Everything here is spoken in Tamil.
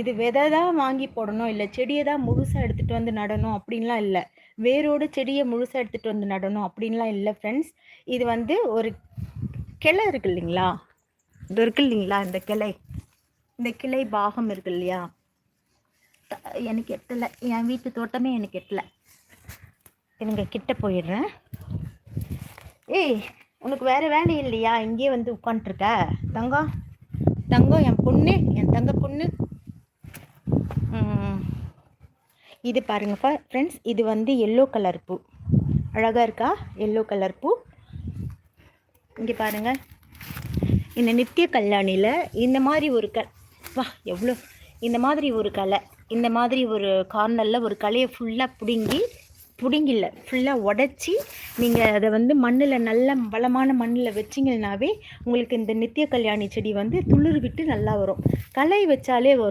இது விதை தான் வாங்கி போடணும் இல்லை செடியை தான் முழுசாக எடுத்துகிட்டு வந்து நடணும் அப்படின்லாம் இல்லை. வேரோடு செடியை முழுசாக எடுத்துகிட்டு வந்து நடணும் அப்படின்லாம் இல்லை ஃப்ரெண்ட்ஸ் இது வந்து ஒரு கிளை இருக்கு இல்லைங்களா? இது இருக்கு இல்லைங்களா இந்த கிளை? இந்த கிளை பாகம் இருக்கு இல்லையா? எனக்கு எட்டலை. என் வீட்டு தோட்டமே எனக்கு எட்டலை. எனக்கு கிட்ட போயிடுறேன். ஏய் உனக்கு வேறு வேலை இல்லையா? இங்கேயே வந்து உட்காந்துருக்க தங்கம் தங்கம் என் பொண்ணு என் தங்க பொண்ணு. இது பாருங்கப்பா ஃப்ரெண்ட்ஸ் இது வந்து எல்லோ கலர் பூ. அழகாக இருக்கா? எல்லோ கலர் பூ. இங்கே பாருங்கள் இந்த நித்திய கல்யாணியில் இந்த மாதிரி ஒரு க வா எவ்வளோ இந்த மாதிரி ஒரு கலை இந்த மாதிரி ஒரு கார்னரில் ஒரு கலையை ஃபுல்லாக பிடுங்கி பிடுங்கில்ல ஃபுல்லாக உடச்சி நீங்கள் அதை வந்து மண்ணில் நல்ல வளமான மண்ணில் வச்சிங்கனாவே உங்களுக்கு இந்த நித்திய கல்யாணி செடி வந்து துளிர் விட்டு நல்லா வரும். களை வச்சாலே வரும்.